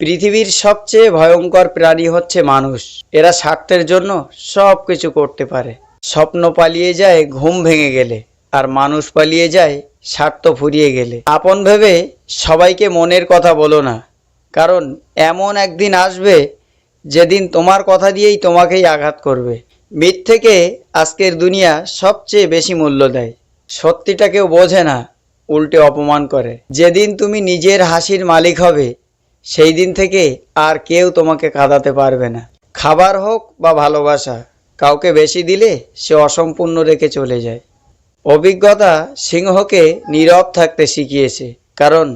পৃথিবীর সবচেয়ে ভয়ঙ্কর প্রাণী হচ্ছে মানুষ। এরা স্বার্থের জন্য সব কিছু করতে পারে। স্বপ্ন পালিয়ে যায় ঘুম ভেঙে গেলে, আর মানুষ পালিয়ে যায় স্বার্থ ফুরিয়ে গেলে। আপন ভেবে সবাইকে মনের কথা বলো না, কারণ এমন একদিন আসবে যেদিন তোমার কথা দিয়েই তোমাকেই আঘাত করবে। মিথ্যেকে আজকের দুনিয়া সবচেয়ে বেশি মূল্য দেয়। সত্যিটা কেউ বোঝে না, উল্টে অপমান করে। যেদিন তুমি নিজের হাসির মালিক হবে সেই দিন থেকে আর কেউ তোমাকে কাঁদাতে পারবে না। খাবার হোক বা ভালোবাসা, কাউকে বেশি দিলে সে অসম্পূর্ণ রেখে চলে যায়। অভিজ্ঞতা সিংহকে নীরব থাকতে শিখিয়েছে, কারণ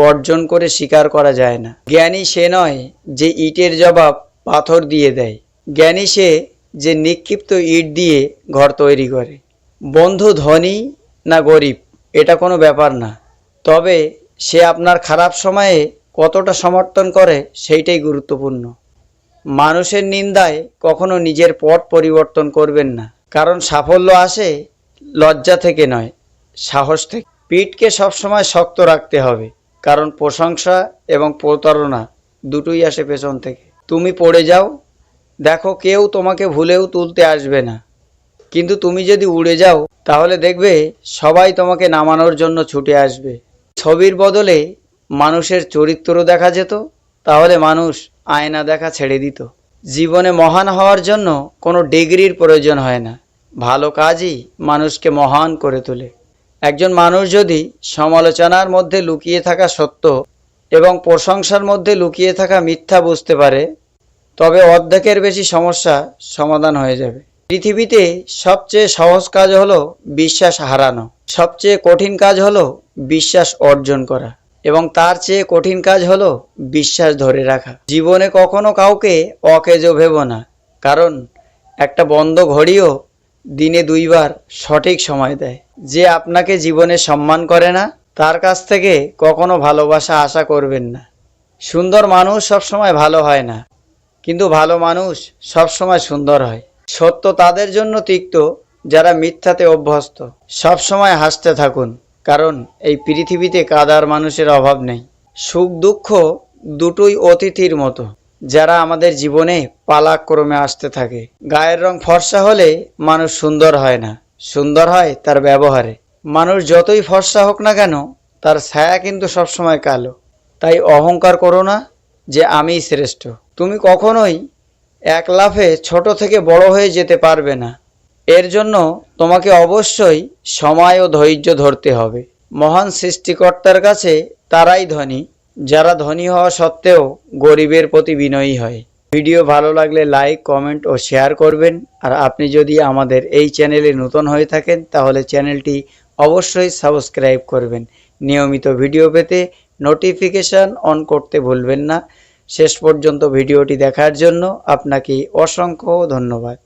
গর্জন করে স্বীকার করা যায় না। জ্ঞানী সে নয় যে ইটের জবাব পাথর দিয়ে দেয়। জ্ঞানী সে যে নিক্ষিপ্ত ইট দিয়ে ঘর তৈরি করে। বন্ধু ধনী না গরিব, এটা কোনো ব্যাপার না। তবে সে আপনার খারাপ সময়ে কতটা সমর্থন করে সেইটাই গুরুত্বপূর্ণ। মানুষের নিন্দায় কখনো নিজের পথ পরিবর্তন করবেন না, কারণ সাফল্য আসে লজ্জা থেকে নয়, সাহস থেকে। পিঠকে সবসময় শক্ত রাখতে হবে, কারণ প্রশংসা এবং প্রতারণা দুটোই আসে পেছন থেকে। তুমি পড়ে যাও, দেখো কেউ তোমাকে ভুলেও তুলতে আসবে না। কিন্তু তুমি যদি উড়ে যাও, তাহলে দেখবে সবাই তোমাকে নামানোর জন্য ছুটে আসবে। ছবির বদলে মানুষের চরিত্র দেখা যেত, তাহলে মানুষ আয়না দেখা ছেড়ে দিত। জীবনে মহান হওয়ার জন্য কোনো ডিগ্রির প্রয়োজন হয় না। ভালো কাজই মানুষকে মহান করে তোলে। একজন মানুষ যদি সমালোচনার মধ্যে লুকিয়ে থাকা সত্য এবং প্রশংসার মধ্যে লুকিয়ে থাকা মিথ্যা বুঝতে পারে, তবে অর্ধেকের বেশি সমস্যা সমাধান হয়ে যাবে। পৃথিবীতে সবচেয়ে সহজ কাজ হলো বিশ্বাস হারানো। সবচেয়ে কঠিন কাজ হলো বিশ্বাস অর্জন করা। এবং তার চেয়ে কঠিন কাজ হলো বিশ্বাস ধরে রাখা। জীবনে কখনো কাউকে অকেজো ভেবো না, কারণ একটা বন্ধ ঘড়িও দিনে দুইবার সঠিক সময় দেয়। যে আপনাকে জীবনে সম্মান করে না, তার কাছ থেকে কখনো ভালোবাসা আশা করবেন না। সুন্দর মানুষ সবসময় ভালো হয় না, কিন্তু ভালো মানুষ সবসময় সুন্দর হয়। সত্য তাদের জন্য তিক্ত, যারা মিথ্যাতে অভ্যস্ত। সবসময় হাসতে থাকুন। কারণ এই পৃথিবীতে কাদার মানুষের অভাব নেই। সুখ দুঃখ দুটোই অতিথির মতো, যারা আমাদের জীবনে পালাক্রমে আসতে থাকে। গায়ের রং ফর্সা হলে মানুষ সুন্দর হয় না, সুন্দর হয় তার ব্যবহারে। মানুষ যতই ফর্সা হোক না কেন, তার ছায়া কিন্তু সবসময় কালো। তাই অহংকার করো না যে আমিই শ্রেষ্ঠ। তুমি কখনোই এক লাফে ছোট থেকে বড় হয়ে যেতে পারবে না। এর জন্য তোমাকে অবশ্যই সময় ও ধৈর্য ধরতে হবে। মহান সৃষ্টিকর্তার কাছে তারাই ধনী, যারা ধনী হওয়া সত্ত্বেও গরিবের প্রতি বিনয়ী হয়। ভিডিও ভালো লাগলে লাইক, কমেন্ট ও শেয়ার করবেন। আর আপনি যদি আমাদের এই চ্যানেলে নতুন হয়ে থাকেন, তাহলে চ্যানেলটি অবশ্যই সাবস্ক্রাইব করবেন। নিয়মিত ভিডিও পেতে নোটিফিকেশান অন করতে ভুলবেন না। শেষ পর্যন্ত ভিডিওটি দেখার জন্য আপনাকে অসংখ্য ধন্যবাদ।